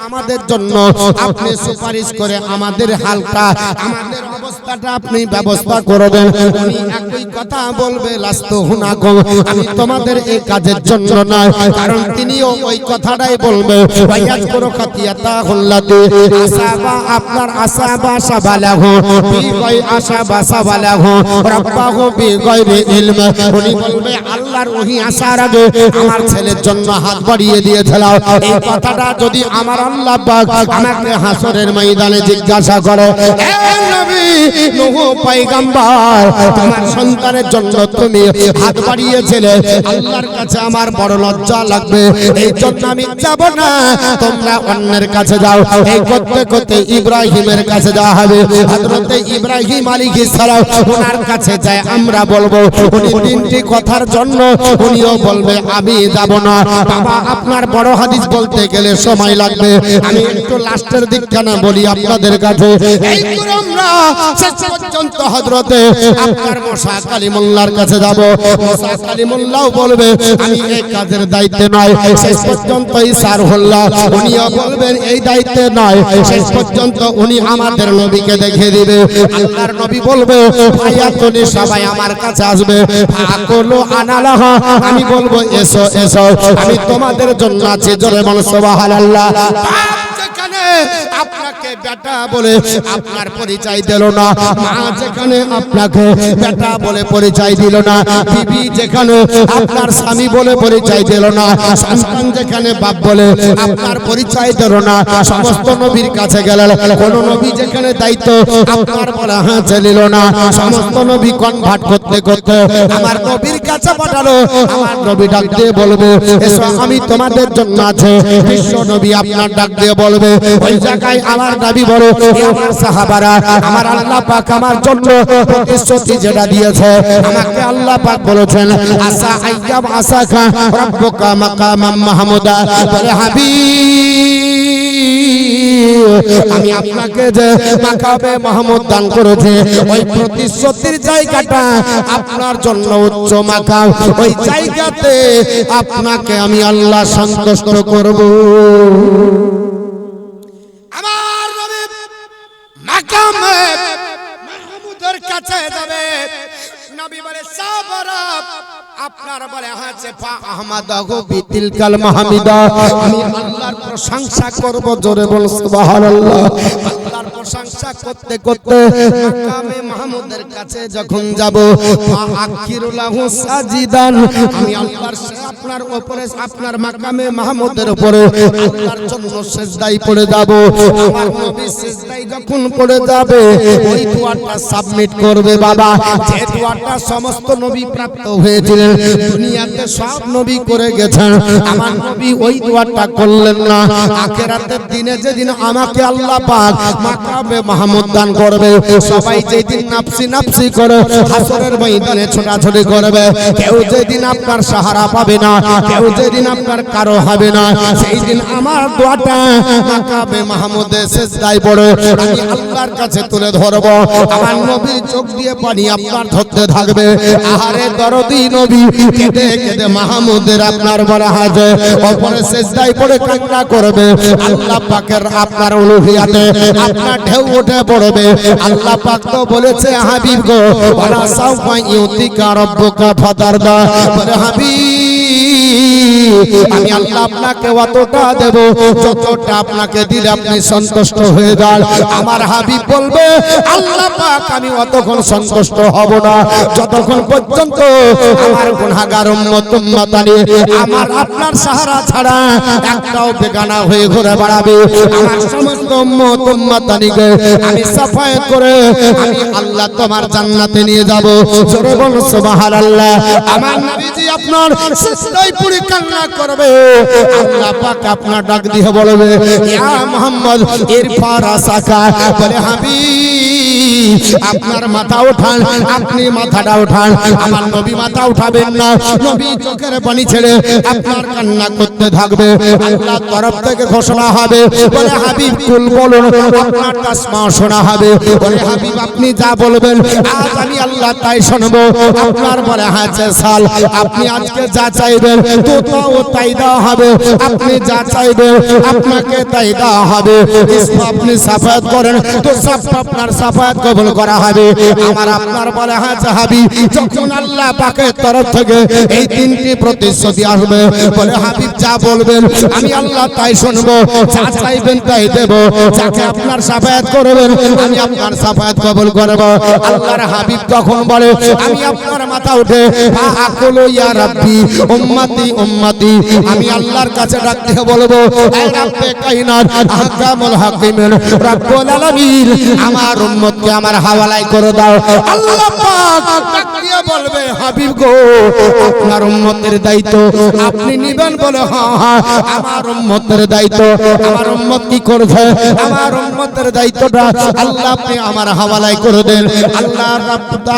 আমাদের জন্য আপনি সুপারিশ করে আমাদের হালকা আমাদের অবস্থাটা আপনি ব্যবস্থা করবেন উনি একই কথা বলবে, লাস্ত হুনাকম আমি তোমাদের এই কাজের জন্য নয়, কারণ তিনিও ওই কথাটাই বলবে। ওয়াইয়াজ করো খাতিয়াতা হুল্লাতে। আসাবা আপনার আসাবা সাবালাহু, বিগয় আসাবা সাবালাহু, রাব্বাহু বিগয়রি ইলম উনি বলবে, আল্লাহর ওহি আসার আগে আমার ছেলের জন্য হাত বাড়িয়ে দিয়েছিলাম এই কথাটা যদি আমার আল্লাহ পাক আমাকে হাসরের ময়দানে জিজ্ঞাসা করে হে নবী জন্য ইব্রাহিমের কাছে ইব্রাহিম আলাইহিস সালাম ওনার কাছে যায়, আমরা বলব তিনটি কথার জন্য উনিও বলবে, আমি যাব না। বাবা, আপনার বড় হাদিস বলতে গেলে সময় লাগবে। আমি একটু লাস্টের দিকখানা বলি আপনাদের কাছে। শেষ পর্যন্ত আপনার মশা কালিমুল্লাহর কাছে যাব। মশা কালিমুল্লাহও বলবে, আমি এই কাজের দায়িত্বে নয়, শেষ পর্যন্ত ইসারহুল্লাহ উনিও বলবেন, এই দায়িত্বে নয়, শেষ পর্যন্ত উনি আমাদের নবীকে দেখে দিবে। আল্লাহর নবী বলবে, ভাইয়া, তুমি সবাই আমার কাছে আসবে। ফাকুলু আনালাহ। আমি বলব, এসো এসো, আমি তোমাদের জন্য আছি জোরে বলো, সুবহানাল্লাহ। যেখানে আপনাকে বেটা বলে আপনার পরিচয় দিল না। মা যেখানে আপনাকে বেটা বলে পরিচয় দিল না। বিবি যেখানে আপনার স্বামী বলে পরিচয় দিল না। সন্তান যেখানে বাপ বলে আপনার পরিচয় দিল না। সমস্ত নবীর কাছে গেলেন কোন নবী যেখানে দায়িত্ব আপনার বলা হাতে নিল না। সমস্ত নবী কনভার্ট করতে করতে আমার নবীর কাছে পাঠালো। আমার নবী ডাক দিয়ে বলবে, এসো, আমি তোমাদের জন্য আছে। বিশ্ব নবী আপনার ডাক দিয়ে বলবে ওই জায়গায় আমার দাবি বড় আমার সাহাবারা, আমার আল্লাহ পাক আমার জন্য প্রতিশ্রুতি যেটা দিয়েছে, আমাকে আল্লাহ পাক বলেছেন আসা আইয়াম আসা খা রব্বুকা মাকামাম মাহমুদা। বলে, হাবিব, আমি আপনাকে যে মাকাবে মাহমুদ দান করেছে, ওই প্রতিশ্রুতির জায়গাটা আপনার জন্য উচ্চ মাকাম। ওই জায়গাতে আপনাকে আমি আল্লাহ সন্তুষ্ট করব। মাকামে মাহমুদের কাছে যাবে। নবী বলে সাবরা আপনার বলে আছে ফা আহমদ বিতিল কাল মাহমিদা। আমি আল্লাহর প্রশংসা করব জোরে বল, সুবহানাল্লাহ। আল্লাহর প্রশংসা করতে করতে মাকামে মাহমুদের কাছে যখন যাব, ফা আখিরুলাহু সাজিদান। আমি আল্লাহর আপনার উপরে, আপনার মাকামে মাহমুদের উপরে আল্লাহর জন্য পড়ে যাব। যখন পড়ে যাবে, ওই দোয়াটা সাবমিট করবে বাবা। যে দোয়াটা সমস্ত নবী প্রাপ্ত হয়েছিলেন দুনিয়াতে সব নবী করে গেছেন। আমার নবী ওই দোয়াটা করলেন না। আখেরাতের দিনে যেদিন আমাকে আল্লাহ পাক মাকামে মাহমুদ দান করবে, সবাই যেদিন করে হাসরের ময়দানে ছোটাছুটি করবে, কেউ যেদিন আপনার সাহারা পাবে না, কেউ যেদিন আপনার কারও হবে না সেই দিন আমার দোয়াটা মাকামে মাহমুদে সেজদায় পড়ে, আমি আল্লাহর কাছে তুলে ধরব। আমার নবীর চোখ দিয়ে পানি আপনার ধরতে থাকবে। আহারে দরদি নবী কেঁদে কেঁদে মাহমুদের আপনার হাজে অপরে সেজদায় পড়ে কান্না করবে। আল্লাহ পাকের আপনার উলুহিয়াতে আপনার ঢেউ উঠে পড়বে। আল্লাহ পাক তো বলেছে হাবিব গো, ওয়ালা সাউফা ইউতিকা রব্বুকা ফাতারদা বলে, হাবিব আমি আল্লাহ আপনাকে অতটা দেব, যতটা আপনাকে দিলে আপনি সন্তুষ্ট হয়ে যান। আমার হাবিব বলবে, আল্লাহ পাক আমি অতক্ষণ সন্তুষ্ট হব না। যতক্ষণ পর্যন্ত আমার গুনাহগার উম্মত উম্মতানি আমার আপনার সাহারা ছাড়া একটাও বেগানা হয়ে ঘুরে বেড়াবে। আমার সমস্ত উম্মত উম্মতানিকে আমি সাফাই করে আমি আল্লাহ তোমার জান্নাতে নিয়ে যাব। জোরে বল সুবহানাল্লাহ। আমার নবীজি আপনার সিজদায় পড়ে কান্না করবে। আল্লাহ পাক আপনার ডাক দিয়ে বলবে, ইয়া মুহাম্মদ ইরফা রাসাকা বলে, হাবিব, আপনার মাথা উঠান, আপনি মাথাটা উঠান। আমার নবী মাথা উঠাবেন না। নবী চোখের পানি ছেড়ে আপনার কান্না করতে থাকবে। আল্লাহ তরফ থেকে ঘোষণা হবে। বলে, হাবিব, কুল বলুন, আপনার তাসমা শোনা হবে। ওরে হাবিব, আপনি যা বলবেন, আজ আমি আল্লাহ তাই শুনব। আপনার বলে হাতে সাল, আপনি আজকে যা চাইবেন আপনার সাফায়াত কবুল করা হবে। আমার আপনার বলে হাতে হাবি যখন আল্লাহ পাকের তরফ থেকে এই তিনটি প্রতিশ্রুতি আসবে, বলে, হাবিব যা বলবেন, আমি আল্লাহ তাই শুনব, যা চাইবেন তাই দেব। যাকে আপনার সাফায়াত করবেন, আমি আপনার সাফায়াত কবুল করব। আল্লাহর হাবিব তখন বলে, আমি আপনার মাথা উঠে আকুলু ইয়া রাব্বি, উম্মতি উম্মতি আমি আল্লাহর কাছে ডাক দিয়ে বলব কাইনাত, আহকামুল আলামিন, আমার উম্মতকে আমার হাওয়ালায় করে দাও। আল্লাহ পাক বলবে, হাবিব গো, আপনার উম্মতের দায়িত্ব আপনি নিবেন বলে হ্যাঁ হ্যাঁ আমার উম্মতের দায়িত্ব, আমার উম্মত কি করবে? আমার উম্মতের দায়িত্বটা আল্লাহ আপনি আমার হাওয়ালায় করে দেন। আল্লাহ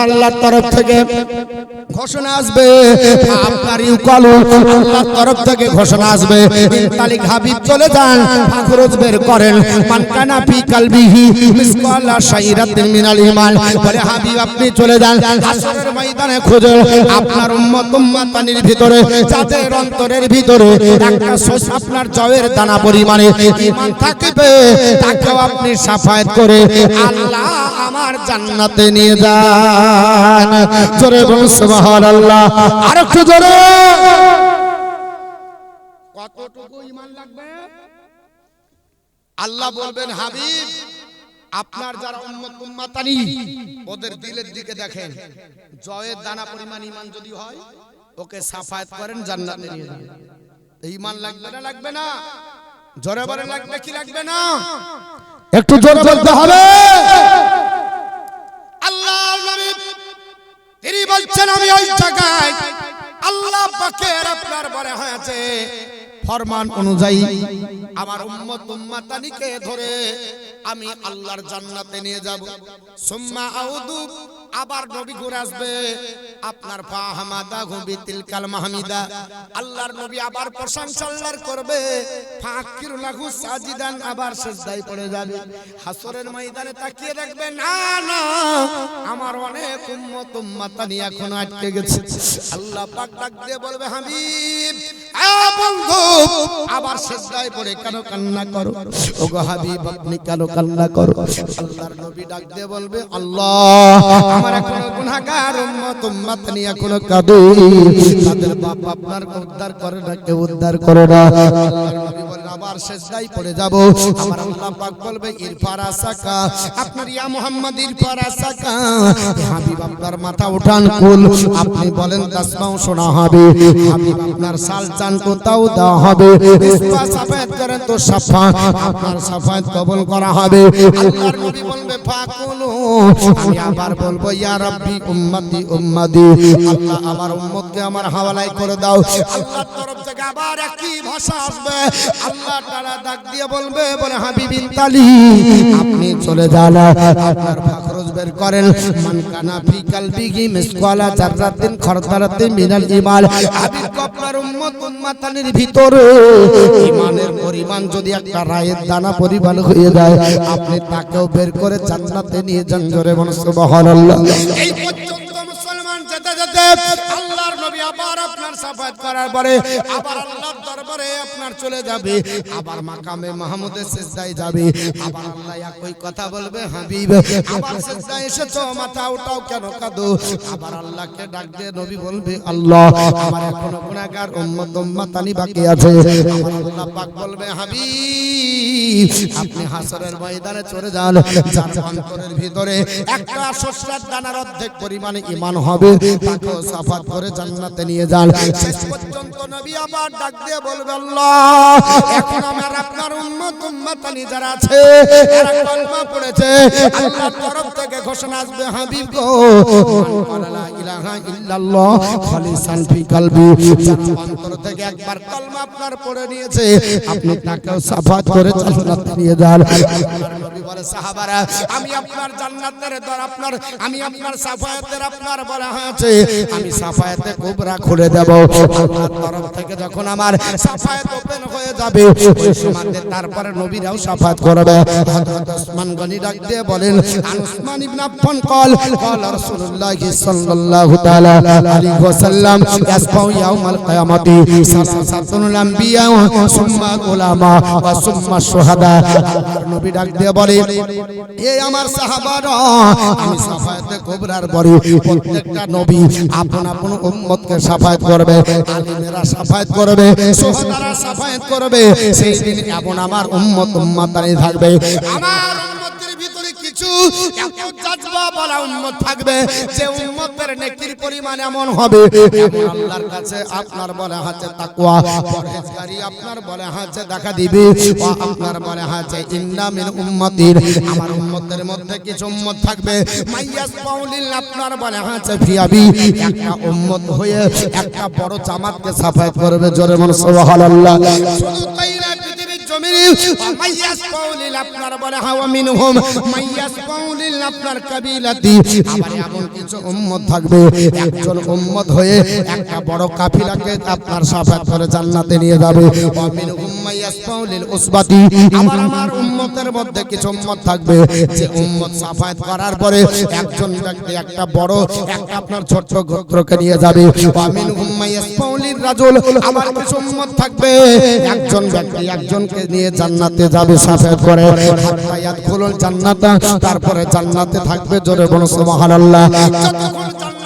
আল্লাহর তরফ থেকে ঘোষণা আসবে। আপনার ইউকালু আল্লাহর তরফ থেকে ঘোষণা আসবে। তালিক হাবিব চলে যান ফাখরুজ বের করেন। মানকানা ফি কালবিহি মিসকালা শাইরাতিন মিনাল ঈমান। বলে, হাবিব, আপনি চলে যান। হাসরের ময়দানে খুঁজে আপনার উম্মত উম্মতানির ভিতরে যাদের অন্তরের ভিতরে, একটা শোষ আপনার জয়ের দানা পরিমাণে ঈমান থাকবে। তাকেও আপনি সাফায়াত করে আল্লাহ আমার জান্নাতে নিয়ে যান। জোরে বলুন সুবহানাল্লাহ। আর একটু জোরে। কতটুকু ঈমান লাগবে? আল্লাহ বলবেন, হাবিব, আপনার যারা উম্মত উম্মাতানি, ওদের দিলের দিকে দেখেন। জয়ের দানা পরিমাণ ঈমান যদি হয়, ওকে সাফায়াত করেন, জান্নাতে নিয়ে যান। ঈমান লাগবে না লাগবে না? জোরে বলে লাগবে কি লাগবে না? একটু জোরে বলতে হবে আল্লাহ নবী তিনি বলছেন, আমি ওই জায়গায় আল্লাহ পাকের আপনার বলে হয়েছে। ফরমান অনুযায়ী আমার উম্মত উম্মাতানিকে ধরে আমি আল্লাহর জান্নাতে নিয়ে যাব। সুম্মা আউদু আবার নবী ঘুরে আসবে। আপনার ফাহামাদা গুবি তিলকাল মাহমিদা। আল্লাহর নবী আবার প্রশংসা করবে। ফাকির লাহু সাজিদান আবার সিজদায় পড়ে যাবে। হাসরের ময়দানে তাকিয়ে দেখবে, না না, আমার অনেক উম্মত উম্মাতানি এখনও আটকে গেছে। আল্লাহ পাক ডাক দিয়ে বলবে, হাবিব বন্ধু, আবার সিজদায় পড়ে কেন কান্না করো? ওগো হাবিব, আপনি কেন কান্না করো? আল্লাহর নবী ডাক দিয়ে বলবে, আল্লাহ আমার এখনও গুনাহগার উম্মত এখনও কাঁদে তাদের বাপ আপনার উদ্ধার করে না কেউ উদ্ধার করে না। আবার সিজদায় পড়ে যাব। আমার আল্লাহ পাক বলবে ইরফার আসাকা আপনার ইয়া মুহাম্মদ ইরফার আসাকা। হাবিব আপনার মাথা উঠান কুল। আপনি বলেন তাসমাও শোনা হবে। হাবিব আপনার সাল চান কোথাও দেওয়া হবে। সাফায়াত করেন তো সাফা আপনার সাফায়াত কবুল করা হবে। আল্লাহর নবী বলবে ফাকুলু। আমি আবার বলব ইয়া রাব্বি উম্মতি আল্লাহ আমার উম্মতকে আমার করে দাও। আল্লাহর তরফ থেকে আবার একই ভাষা আসবে। আল্লাহ তাআলা ডাক দিয়ে বলবে, বলে হাবিবিন তালি, আপনি চলে যান, আপনার বের করেন। মান কানা ফি মিসকালা মিনাল হাবিব উম্মত ভিতরে পরিমাণ যদি একটা রায়ের দানা পরিমাণ হয়ে যায়, আপনি তাকেও বের করে জান্নাতে নিয়ে যান জোরে বলুন, সুবহানাল্লাহ। এই পর্যন্ত মুসলমান যেতে যেতে আল্লাহর নবী আবার আপনার সাফাত করার পরে আবার আল্লাহর দরবারে আপনার চলে যাবে। আবার মাকামে মাহমুদের সিজদায় যাবে। আবার আল্লাহ একই কথা বলবে, হাবিব, আবার সিজদায় এসেছ, মাথা উঠাও কেন কাঁদো? আবার আল্লাহকে ডাক দিয়ে নবী বলবে, আল্লাহ, আমার এখনও গুনাহগার উম্মত উম্মাতানি বাকি আছে। আল্লাহ পাক বলবে, হাবিব, আপনি হাসরের ময়দানে চলে যান। যার অন্তরের ভিতরে একটা শস্যের দানার অর্ধেক পরিমাণে ঈমান হবে, তাকেও সাফাত করে জান্নাতে নিয়ে যান। শেষ পর্যন্ত নবী আবার ডাক দিয়ে বলবে আল্লাহ, এখন আমার আপনার উম্মত যারা আছে, এরা কলমা পড়েছে। আল্লাহর তরফ থেকে ঘোষণা আসবে, হাবিব গো। ইলাহা ইল্লাল্লাহ, খালিসান ফি কলবি। অন্তর থেকে একবার কলমা আপনার পড়ে নিয়েছে। আপনি তাকে সাফাত করে নিয়ে যান। আমার সাহাবারা, আমি আপনার জান্নাতের দর আপনার, আমি আপনার সাফায়াতের আপনার বলা হয়েছে। আমি সাফায়াতে কোবরা খুলে দেব। আল্লাহর তরফ থেকে যখন আমার সাফায়াত ওপেন হয়ে যাবে, ওই তারপরে নবীরাও সাফায়াত করবে। হযরত ওসমান গনি ডাক বলেন ওসমান ইবনে আফফান কল কল রাসূলুল্লাহ সাল্লাল্লাহু তাআলা আলাইহি ওয়াসাল্লাম, ইয়াসফাউ ইয়াউমাল কিয়ামতি, সালাসাতুল আমবিয়া সুম্মা উলামা ওয়া সুম্মা শুহাদা। আল্লাহর নবী ডাক দিয়ে এই আমার সাহাবারা, আমি সাফায়াতে কুবরার পরে প্রত্যেকটা নবী আপন আপন উম্মতকে করবে সেই দিন এমন আমার উম্মত উম্মতানি থাকবে। আমার কিছু জাজবা বলা থাকবে, যে নেকির পরিমাণ এমন হবে। আল্লাহর কাছে আপনার বলে হাতে তাকওয়া, পরহেজগারি আপনার বলে হাতে দেখা দিবে। আপনার বলে হাতে ইন্না মিন উম্মতির আমার উম্মতের মধ্যে কিছু উম্মত থাকবে। মাইয়াস পাউলিল আপনার বলে হাতে ফিয়াবি একটা উম্মত হয়ে একটা বড় জামাতকে সাফায়াত করবে, জোরে মন সুবহানাল্লাহ। শুধু তাই না আপনার কিছু উম্মত থাকবে, একজন উম্মত সাফাত করে জান্নাতে নিয়ে যাবে। উম্মতের মধ্যে কিছু উম্মত থাকবে, যে উম্মত সাফাত করার পরে একজন ব্যক্তি একটা বড়, একটা আপনার ছোট্ট গোত্রকে নিয়ে যাবে। ওয়া মিনহুম মাইয়াস পাউলিল রাজুল, আবার কিছু উম্মত থাকবে, একজন ব্যক্তি একজনকে নিয়ে জান্নাতে যাবে সাফেদ করে। হায়াত জান্নাত তারপরে জান্নাতে থাকবে জোরে বলো সুবহানাল্লাহ। যতক্ষণ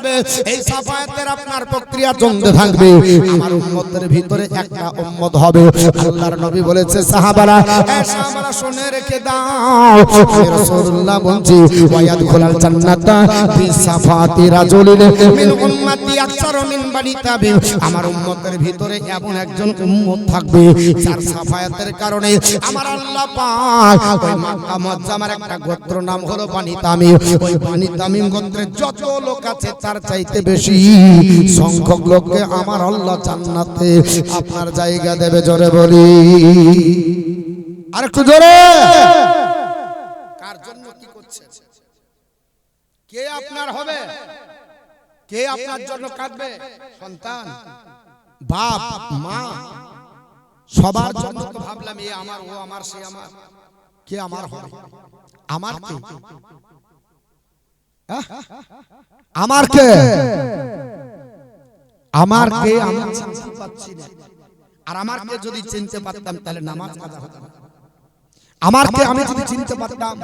যাবে এই সাফায়াতের আপনার প্রক্রিয়া চলতে থাকবে। আমার উম্মতের ভিতরে একটা উম্মত হবে। আল্লাহর নবী বলেছে, সাহাবারা সাহাবারা, শুনে রেখে দাও। রাসূলুল্লাহ বলছি, ওয়ায়াদখুলাল জান্নাতা ফি সাফাতি রাজুলিন মিন উম্মতি আকসারু মিন বানি তাবিম আমার উম্মতের ভিতরে এমন একজন উম্মত থাকবে, যার সাফায়াতের কারণে আমার আল্লাহ পাক ওই মক্কা মুআজ্জামার একটা গোত্র নাম হলো বানি তামিম। ওই বানি তামিম গোত্রের যত লোক আছে তার চাইতে বেশি সংখ্যক লোককে আমার আল্লাহ জান্নাতে আপনার জায়গা দেবে, জোরে বলি। আর একটু জোরে। কার জন্য কি করছে? কে আপনার হবে? কে আপনার জন্য কাঁদবে? সন্তান, বাপ, মা। সবার জন্য তো ভাবলাম, এ আমার, ও আমার, সে আমার। কে আমার হবে? আমার কে? আমার কে? আমার কে আমি চিনতে পাচ্ছি না। আর আমার কে যদি চিনতে পারতাম, তাহলে নামাজ কাজা হতো না। আমার কে আমি যদি চিনতে পারতাম,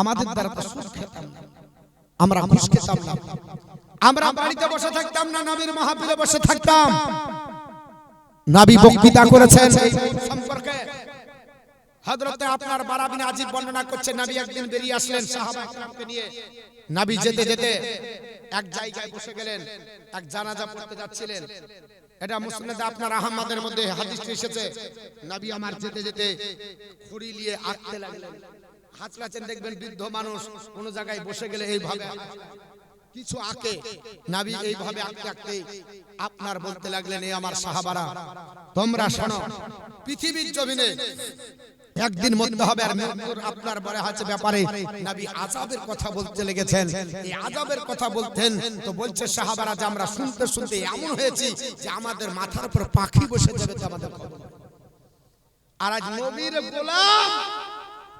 আমাদের দ্বারা তো সুদ খেতাম আমরা খেতাম না। আমরা বাড়িতে বসে থাকতাম না, নবীর মাহফিলে বসে থাকতাম। নাবি বক্তৃতা করেছেন হযরতে আপনার বারাবিন আজিব বর্ণনা করছেন নবী একদিন বেরিয়ে আসলেন সাহাবাকে নিয়ে। নবী যেতে যেতে এক জায়গায় বসে গেলেন এক জানাজা পড়তে যাচ্ছিলেন। এটা মুসনাদ আপনার আহমদের মধ্যে হাদিসটি এসেছে। নবী আমার যেতে যেতে খড়ি নিয়ে আঁকতে লাগলেন। হাতড়াচ্ছেন দেখবেন বৃদ্ধ মানুষ কোন জায়গায় বসে গেলে এইভাবে কিছু আঁকে। নাবি এইভাবে আঁকতে আঁকতে আপনার বলতে লাগলেন এই আমার সাহাবারা তোমরা শোনো পৃথিবীর জমিনে একদিন মরতে হবে আর মৃত্যুর আপনার বলে আছে ব্যাপারে নবী আযাবের কথা বলতে লেগেছেন। এই আযাবের কথা বলতেন তো বলছে সাহাবারা যে আমরা শুনতে শুনতে এমন হয়েছি যে আমাদের মাথার উপর পাখি বসে যাবে তো আমাদের খবর আর আজ নবীর গোলাম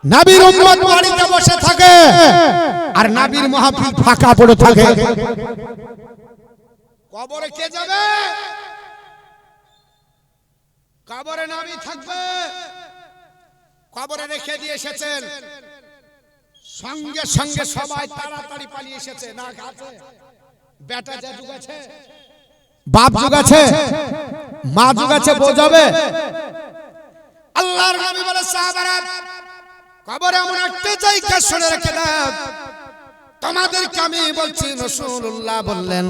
নাবির উম্মত বাড়িতে বসে থাকে আর নাবির মাহফিল ফাঁকা পড়ে থাকে। কবরে কে যাবে? কবরে নাবি থাকবে। কবরে রেখে দিয়ে এসেছেন সঙ্গে সঙ্গে সবাই তাড়াতাড়ি পালিয়ে এসেছে। না আছে বেটা যা যুগাছে। বাপ যুগাছে। মা বউ যাবে। আল্লাহর নবী বলে সাহাবারা কবরে এমন একটা জায়গা শুনে রেখে দাও। তোমাদেরকে আমি বলছি রাসূলুল্লাহ বললেন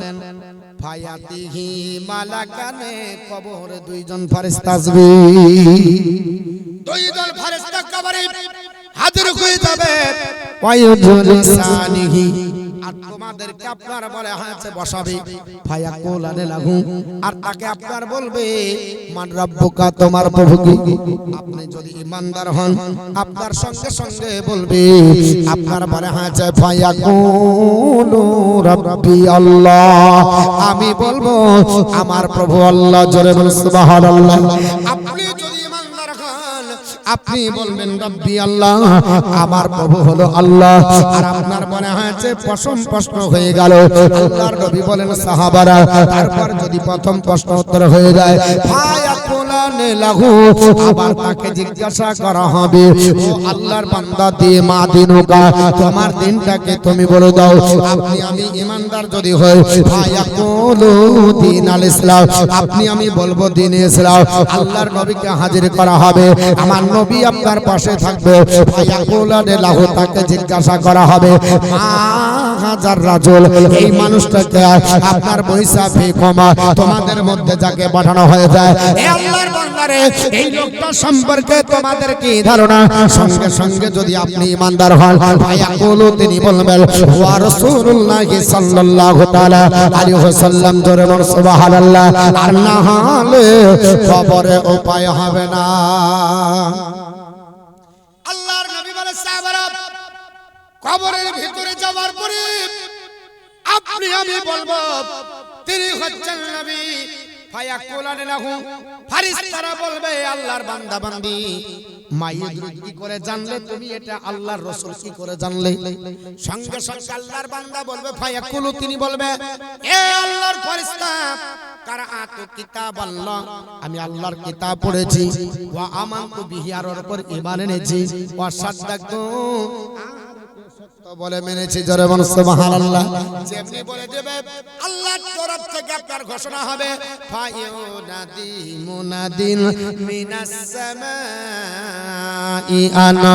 ফায়াতিহি মালাকানে কবরে দুইজন ফেরেশতা আসবে। ফেরেশতা কবরে হাজির হয়ে যাবে। ওয়ায়ুজলিসানিহি আর আর তোমাদেরকে আপনার বলে বসাবে। ফায়াকুল লাগু আর তাকে আপনার বলবে মান রাব্বুকা তোমার প্রভু কি আপনি যদি ইমানদার হন আপনার সঙ্গে সঙ্গে বলবে আপনার বলে হয়েছে ফায়াকুল রাব্বি আল্লাহ। আমি বলব আমার প্রভু আল্লাহ জোরে বল সুবহানাল্লাহ। আপনি বলবেন রব্বি আল্লাহ আমার প্রভু হলো আল্লাহ আর আপনার মনে হয়েছে পশম প্রশ্ন হয়ে গেল আল্লাহর নবী বলেন সাহাবারা তারপর যদি প্রথম প্রশ্ন উত্তর হয়ে যায় ফায়াকুলানে লাহু আবার তাকে জিজ্ঞাসা করা হবে ও আল্লাহর বান্দা দিয়ে মা দিনুকা তোমার দিনটাকে তুমি বলে দাও আপনি আমি ইমানদার যদি হই ফায়াকুলু দিন আল ইসলাম আপনি আমি বলব দিন ইসলাম আল্লাহর নবীকে হাজির করা হবে আমার নবী আপনার পাশে থাকবে। ভাইয়া কোলানে লাহু তাকে জিজ্ঞাসা করা হবে মা হাজার রাজুল, এই মানুষটাকে আপনার বৈশা ফি কমা তোমাদের মধ্যে যাকে পাঠানো হয়ে যায় আল্লাহর বান্দারে এই লোকটা সম্পর্কে তোমাদের কি ধারণা? সঙ্গে সঙ্গে যদি আপনি ইমানদার হন, ফায়াকুলু, তিনি বলবেন ওয়া রাসূলুল্লাহি সাল্লাল্লাহু তাআলা আলাইহি ওয়াসাল্লাম জোরে বল সুবহানাল্লাহ। আর না হলে খবরে উপায় হবে না। আপনি আমি বলব তিনি হচ্ছেন নবী। ফারিস্তারা বলবে আল্লাহর বান্দা বান্দি কি করে জানলে? তুমি এটা আল্লাহর রসুল কি করে জানলে? সঙ্গে সঙ্গে আল্লাহর বান্দা বলবে ফায়াকুলু তিনি বলবে এ আল্লাহর আল্লাহ? আমি আল্লাহর কিতাব পড়েছি। ওয়া আমানতু বিহি আর ওর উপর ঈমান এনেছি। ওয়া সাদ্দাকতু সত্য বলে মেনেছি, জোরে বল সুবহানাল্লাহ। যেমনি বলে দেবে, আল্লাহর তরফ থেকে আপনার ঘোষণা হবে, ফায়ুনাদি মুনাদিন মিনাস সামাই আনা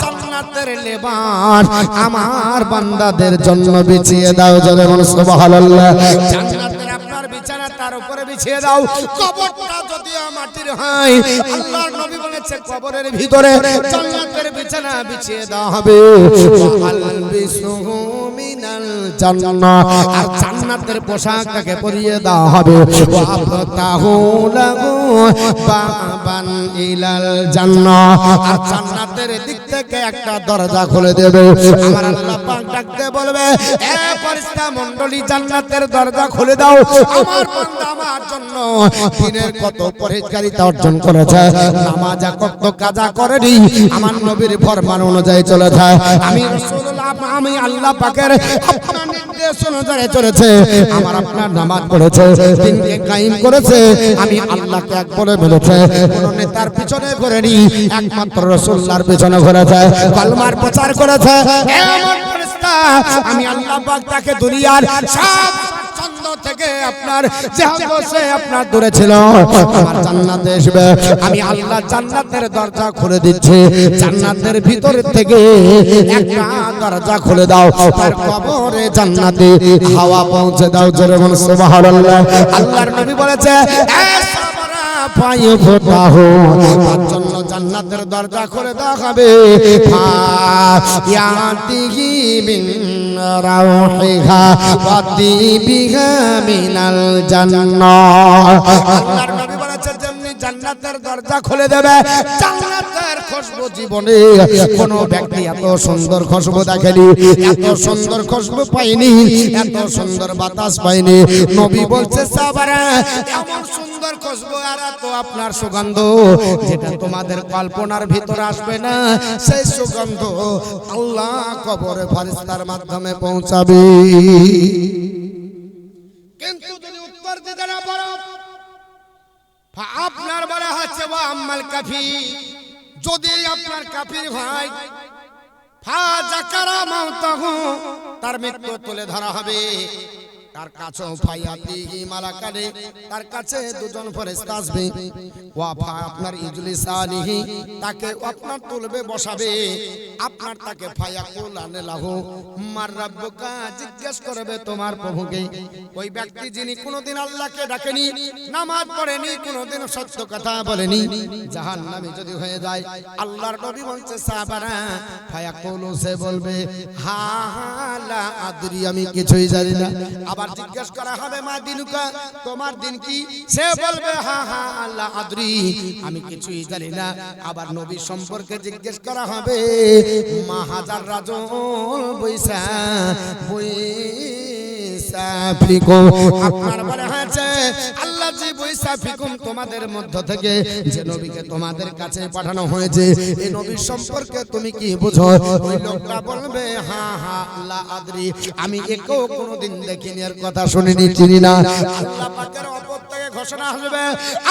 আমার বান্দাদের জন্য বিছিয়ে দাও জোরে বল সুবহানাল্লাহ। জান্নাতের বিছিয়ে দাও। কবরটা যদিও মাটির হয়, আল্লাহর নবী বলেছে, কবরের ভিতরে জান্নাতের বিছানা বিছিয়ে দেওয়া হবে। মিনাল আর জান্নাতের পরিয়ে হবে। বাবান ইলাল আর জান্নাতের দিক থেকে একটা দরজা খুলে দেবে। আমার আল্লাহ পাক ডাকতে বলবে, এ ফেরেশতা মণ্ডলী, জান্নাতের দরজা খুলে দাও। আমার বান্দা আমার জন্য। দিনের কত পরেজগারিতা অর্জন করেছে। নামাজ কত কাজা করেনি। আমার নবীর ফরমান অনুযায়ী চলে যায় আমি আমি আল্লাহ পাকের চলেছে। করেছে। আমি আল্লাহকে এক বলে মেলেছে কোন পিছনে করেনি একমাত্র এ আমি আল্লাহ পাক তাকে দুনিয়ার সব ছন্দ থেকে আপনার আপনার দূরে ছিল। আমার জান্নাতে আসবে। আমি আল্লাহ জান্নাতের দরজা খুলে দিচ্ছি। জান্নাতের ভিতর থেকে একটা দরজা খুলে দাও। তার কবরে জান্নাতে হাওয়া পৌঁছে দাও জোরে বল সুবহানাল্লাহ। আল্লাহর নবী বলেছে পায়ে ফোটা হো। তার জন্য জান্নাতের দরজা খুলে ইয়াতিহি মিন আল্লাহর নবী বলেছে যেমনি জান্নাতের দরজা খুলে দেবে, জান্নাতের খুশবু জীবনে কোন ব্যক্তি এত সুন্দর খুশবু দেখেনি, এত সুন্দর খুশবু পাইনি এত সুন্দর বাতাস পাইনি নবী বলছে, সাবারা, এমন সুন্দর খুশবু আর এত আপনার সুগন্ধ, যেটা তোমাদের কল্পনার ভিতর আসবে না, সেই সুগন্ধ আল্লাহ কবরে ফারিস্তার মাধ্যমে পৌঁছাবে। কিন্তু যদি উত্তর দিতে না পারো আপনার বলা হচ্ছে বা আম্মাল কাফি যদি আপনার কাফির ভাই, ফা জাকারা মাউতাহু, তার মৃত্যু তুলে ধরা হবে। তার কাছে ফায়াতি মালাকারে তার কাছে দুজন ফেরেশতা আসবে। ওয়া ফা আপনার ইজলিস আলিহি, তাকে আপনার তুলবে বসাবে। আপনার তাকে ফায়াকুল আনলাহু মার রাব্বুকা জিজ্ঞেস করবে তোমার প্রভুকে। ওই ব্যক্তি যিনি কোনোদিন আল্লাহকে ডাকেনি, নামাজ পড়েনি, কোনোদিন সত্য কথা বলেনি। জাহান্নামে যদি হয়ে যায়, আল্লাহর নবী বলছে, সাহাবারা ফায়াকুল সে বলবে, হা হা, লা আদরি, আমি কিছুই জানি না। আবার জিজ্ঞেস করা হবে মা দিনুকা তোমার দিন কি? সে বলবে হা হা আল্লাহ আদরি আমি কিছুই জানি না। আবার নবী সম্পর্কে জিজ্ঞেস করা হবে মা হাজার রাজন বৈশা বৈশা ফিকুম আপনার বলে হয়েছে আল্লাহ জি বৈশা ফিকুম তোমাদের মধ্য থেকে যে নবীকে তোমাদের কাছে পাঠানো হয়েছে এই নবীর সম্পর্কে তুমি কি বুঝো? ওই লোকটা বলবে হা হা আল্লাহ আদরি। আমি একেও কোনোদিন দেখিনি এর কথা শুনিনি চিনি না। আল্লাহ পাকের অপর থেকে ঘোষণা আসবে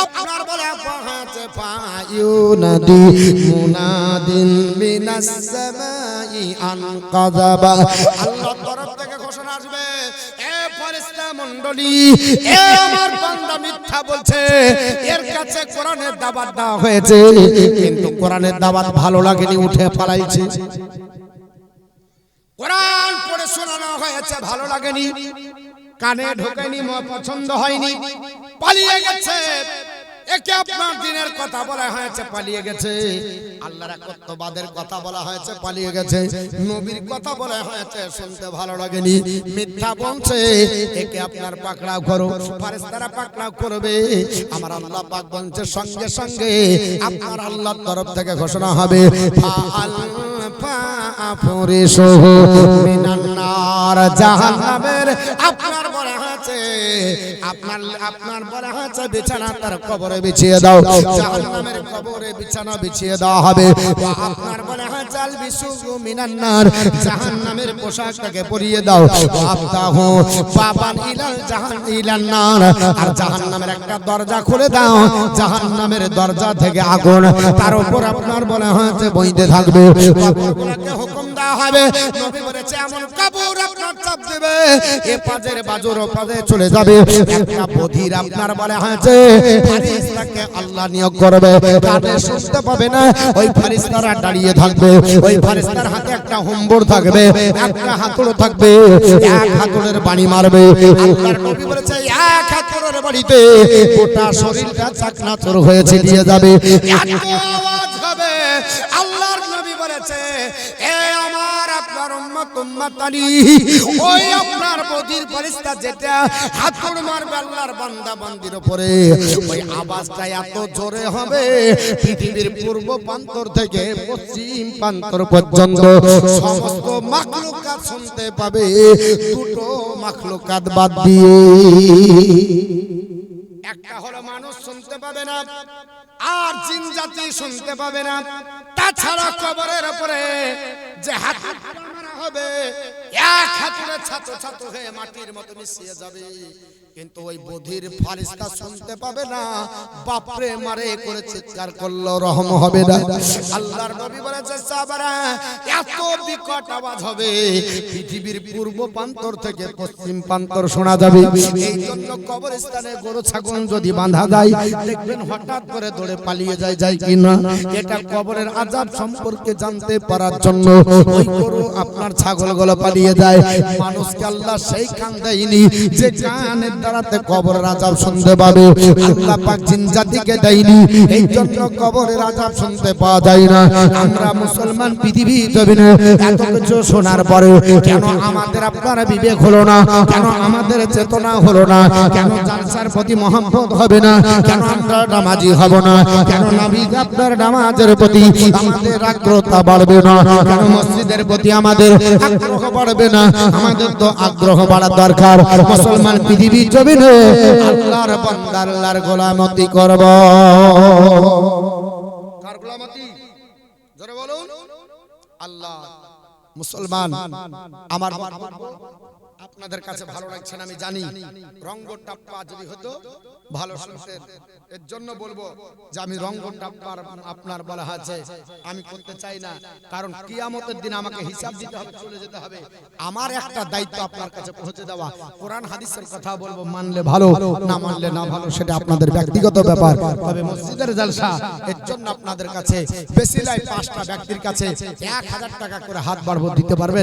আপনার বলে পাহাচে ফায়ুনাদি মুনাদিন মিনাস সামাই আন কাযাবা। আল্লাহ তরফ থেকে ফেরেশতা এ আমার বান্দা মিথ্যা বলছে। এর কাছে কোরআনের দাওয়াত দেওয়া হয়েছে। কিন্তু কোরআনের দাওয়াত ভালো লাগেনি, উঠে পালাইছে। কোরআন পড়ে শোনানো হয়েছে, ভালো লাগেনি। কানে ঢোকেনি পছন্দ হয়নি। পালিয়ে গেছে। একে আপনার দিনের কথা বলা হয়েছে, পালিয়ে গেছে। আল্লাহর একত্ববাদের কথা বলা হয়েছে, পালিয়ে গেছে। নবীর কথা বলা হয়েছে, শুনতে ভালো লাগেনি। মিথ্যা বলছে, একে আপনার পাকড়াও করো ফারেস্তারা পাকড়াও করবে। আমার আল্লাহ পাক বলছে, সঙ্গে সঙ্গে আপনার আল্লাহর তরফ থেকে ঘোষণা হবে আপনার হয়েছে। আপনার আপনার বলা হয়েছে বিছানা তার কবরে বিছিয়ে দাও। জাহান্নামের কবরে বিছানা বিছিয়ে দেওয়া হবে। আপনার বলা হয়েছে আল বিসুগু মিনান নার জাহান্নামের পোশাকটাকে পরিয়ে দাও। আফতাহু বাবান ইলাল জাহান ইলান নার আর জাহান্নামের একটা দরজা খুলে দাও। জাহান্নামের দরজা থেকে আগুন। তার উপর আপনার বলা হয়েছে বইতে থাকবে। হুকুম দেওয়া হবে। নবী বলেছে, এমন কাপড় আপনার চাপ দেবে। এ পাজের বাজুর পাজে চলে যাবে। একটা বধির আপনার বলা ফারিস্তাকে আল্লাহ নিয়োগ করবে। পাবে না, ওই ফারিস্তারা দাঁড়িয়ে থাকবে। ওই ফারিস্তার হাতে একটা থাকবে, একটা হাতুড়ো থাকবে, এক হাতুড়ের বাড়ি মারবে। বলেছে, এক হাতুড়ের বাড়িতে গোটা শরীরটা যাবে। আল্লাহর নবী বলেছে, এ আপনার উম্মত উম্মতানি ওই আপনার বদির ফেরেশতা যেটা হাতুড় মারবে আল্লাহর বান্দা বান্দির উপরে। ওই আওয়াজটা এত জোরে হবে, পৃথিবীর পূর্ব প্রান্তর থেকে পশ্চিম প্রান্তর পর্যন্ত সমস্ত মাখলুকাত শুনতে পাবে। দুটো মাখলুকাত বাদ দিয়ে। একটা হলো মানুষ শুনতে পাবে না আর জিন জাতি শুনতে পাবে না। তাছাড়া কবরের উপরে যে হাত হবে, এক হাতুড়ে ছাত্র ছাত্র হয়ে মাটির মতো মিশিয়ে যাবে। কিন্তু ওই বধির ফারিস্তা শুনতে পাবে না। বাপরে মারে করে চিৎকার করল রহম হবে না। আল্লাহর নবী বলেছে সাহাবারা এত বিকট আওয়াজ হবে। পৃথিবীর পূর্ব প্রান্তর থেকে পশ্চিম প্রান্তর শোনা যাবে। এই জন্য কবরস্থানে গরু ছাগল যদি বাঁধা যায় দেখবেন হঠাৎ করে দৌড়ে পালিয়ে যায় যায় কি না? এটা কবরের আজাব সম্পর্কে জানতে পারার জন্য ওই গরু আপনার ছাগলগুলো পালিয়ে যায়। মানুষকে আল্লাহ সেই কান দেয়নি। যে কানের দ্বারাতে কবরের আজাব শুনতে পাবে। আল্লাহ পাক জিন জাতিকে দেয়নি। এই জন্য কবরের আজাব শুনতে পাওয়া যায় না। আমরা মুসলমান পৃথিবী জমিনে এত কিছু শোনার পরে কেন আমাদের আপনারা বিবেক হলো না? কেন আমাদের চেতনা হলো না? কেন জালসার প্রতি মহব্বত হবে না? কেন আমরা নামাজি হব না? কেন নাবি আপনার নামাজের প্রতি আমাদের আগ্রহতা বাড়বে না? কেন মসজিদের প্রতি আমাদের আগ্রহ বাড়বে না? আমাদের তো আগ্রহ বাড়া দরকার। মুসলমান পৃথিবী জমিনে আল্লাহর বান্দা আল্লাহর গোলামতি করব। কার গোলামতি? জোরে বলুন। আল্লাহ মুসলমান আমার আপনাদের কাছে ভালো লাগছে না, আমি জানি। রঙ্গ টাপ্পা যদি হতো, ভালো শুনতেন। এর জন্য বলব যে আমি রঙ্গ টাপ্পার আপনার বলা আছে আমি করতে চাই না। কারণ কিয়ামতের দিন আমাকে হিসাব দিতে হবে, চলে যেতে হবে। আমার একটা দায়িত্ব আপনার কাছে পৌঁছে দেওয়া। কোরআন, হাদিসের কথা বলব, মানলে ভালো, না মানলে না ভালো, সেটা আপনাদের ব্যক্তিগত ব্যাপার। তবে মসজিদের জলসা, এর জন্য আপনাদের কাছে বেশি লাই পাঁচটা ব্যক্তির কাছে এক হাজার টাকা করে হাত বাড়বো, দিতে পারবেন?